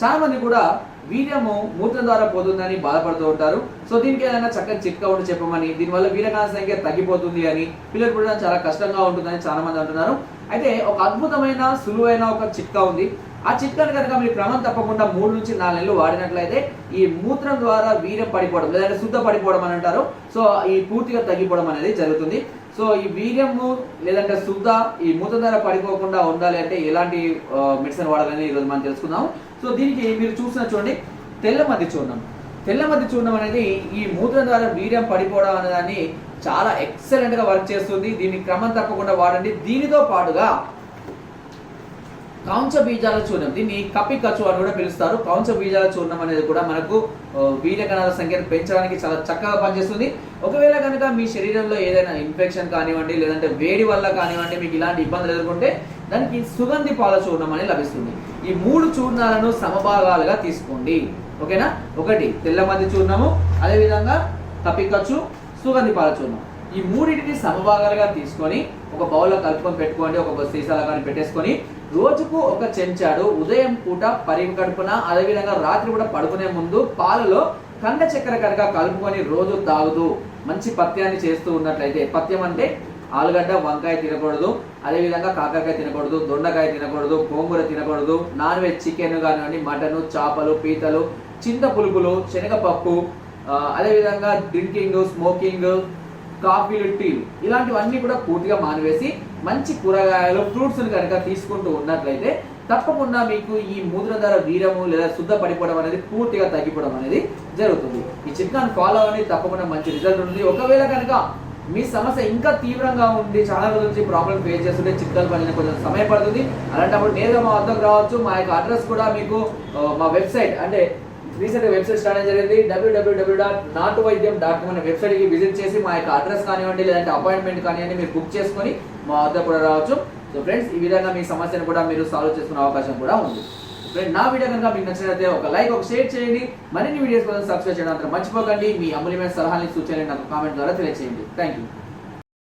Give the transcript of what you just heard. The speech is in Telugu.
చాలా మంది కూడా వీర్యము మూత్రం ద్వారా పోతుందని బాధపడుతూ ఉంటారు. సో దీనికి ఏదైనా చక్కని చిట్కా ఉండి చెప్పమని దీనివల్ల వీరకాల సంఖ్య తగ్గిపోతుంది అని పిల్లలు కూడా చాలా కష్టంగా ఉంటుందని చాలా మంది అంటున్నారు. అయితే ఒక అద్భుతమైన సులువైన ఒక చిట్కా ఉంది. ఆ చిట్కాను కనుక మీరు క్రమం తప్పకుండా మూడు నుంచి నాలుగు నెలలు వాడినట్లయితే ఈ మూత్రం ద్వారా వీర్యం పడిపోవడం లేదంటే శుద్ధ పడిపోవడం అని అంటారు. సో ఈ పూర్తిగా తగ్గిపోవడం అనేది జరుగుతుంది. సో ఈ వీర్యము లేదంటే శుద్ధ ఈ మూత్రం ద్వారా పడిపోకుండా ఉండాలి అంటే ఎలాంటి మెడిసిన్ వాడాలని ఈరోజు మనం తెలుసుకుందాం సో దీనికి మీరు చూసిన చూడండి తెల్ల మధ్య చూడడం తెల్ల మధ్య చూడడం అనేది ఈ మూత్రం ద్వారా వీర్యం పడిపోవడం అనేదాన్ని చాలా ఎక్సలెంట్గా వర్క్ చేస్తుంది. దీన్ని క్రమం తప్పకుండా వాడండి. దీనితో పాటుగా కౌంచ బీజాల చూర్ణం. దీన్ని కపి కచు అని కూడా పిలుస్తారు. కౌంచ బీజాల చూర్ణం అనేది కూడా మనకు ఆ, వీర్య కణాల సంఖ్యను పెంచడానికి చాలా చక్కగా పనిచేస్తుంది. ఒకవేళ కనుక మీ శరీరంలో ఏదైనా ఇన్ఫెక్షన్ కానివ్వండి లేదంటే వేడి వల్ల కానివ్వండి మీకు ఇలాంటి ఇబ్బందులు ఎదుర్కొంటే దానికి సుగంధి పాల చూర్ణం అనేది లభిస్తుంది. ఈ మూడు చూర్ణాలను సమభాగాలుగా తీసుకోండి. ఓకేనా? ఒకటి తెల్లమంది చూర్ణము అదేవిధంగా కపికచ్చు సుగంధి పాల చూర్ణం. ఈ మూడింటిని సమభాగాలుగా తీసుకొని ఒక బౌల్లో కలుపుకొని పెట్టుకోండి ఒక సీసాల కానీ పెట్టేసుకొని రోజుకు ఒక చెంచాడు. ఉదయం పూట పరిగడుపున అదేవిధంగా రాత్రి కూడా పడుకునే ముందు పాలలో కండ చక్కెర కనుక కలుపుకొని రోజు తాగుతూ మంచి పత్యాన్ని చేస్తూ ఉన్నట్లయితే పథ్యం అంటే ఆలుగడ్డ వంకాయ తినకూడదు. అదేవిధంగా కాకరకాయ తినకూడదు దొండకాయ తినకూడదు గోంగూర తినకూడదు నాన్ వెజ్ చికెన్ కానివ్వండి మటన్ చేపలు పీతలు చింత పులుపులు శనగపప్పు అదేవిధంగా డ్రింకింగ్ స్మోకింగ్ కాఫీలు టీలు ఇలాంటివన్నీ కూడా పూర్తిగా మానివేసి మంచి కూరగాయలు ఫ్రూట్స్ కనుక తీసుకుంటూ ఉన్నట్లయితే తప్పకుండా మీకు ఈ మూత్రధార వీరము లేదా శుద్ధ పడిపోవడం అనేది పూర్తిగా తగ్గిపోవడం అనేది జరుగుతుంది. ఈ చిట్కాను ఫాలో అవ్వండి తప్పకుండా మంచి రిజల్ట్ ఉంటుంది. ఒకవేళ కనుక మీ సమస్య ఇంకా తీవ్రంగా ఉండి చాలా రోజుల నుంచి ప్రాబ్లం ఫేస్ చేస్తుంటే చిట్కాలు పడిన కొంచెం సమయం పడుతుంది. అలాంటప్పుడు నేరుగా మా వద్దకు రావచ్చు. మా యొక్క అడ్రస్ కూడా మీకు మా వెబ్సైట్ అంటే రీసెంట్ వెబ్సైట్ స్టార్ట్ అయ్యడం జరిగింది. డబ్ల్యూడబ్ల్యూడబ్ల్యూ డాట్ నాటు వైద్యం డాట్ కామ్ అనే వెబ్సైట్కి విజిట్ చేసి మా యొక్క అడ్రస్ కానివ్వండి లేదంటే అపాయింట్మెంట్ కానివ్వండి మీరు బుక్ చేసుకొని మా వద్ద కూడా రావచ్చు. సో ఫ్రెండ్స్ ఈ విధంగా మీ సమస్యను కూడా మీరు సాల్వ్ చేసుకునే అవకాశం కూడా ఉంది. ఫ్రెండ్ నా వీడియో కనుక మీకు నచ్చినట్లయితే ఒక లైక్ ఒక షేర్ చేయండి. మరిన్ని వీడియోస్ కోసం సబ్స్క్రైబ్ చేయడం అంతా మర్చిపోకండి. మీ అమూల్యమైన సలహాలని సూచనలు నాకు కామెంట్ ద్వారా తెలియజేయండి థ్యాంక్ యూ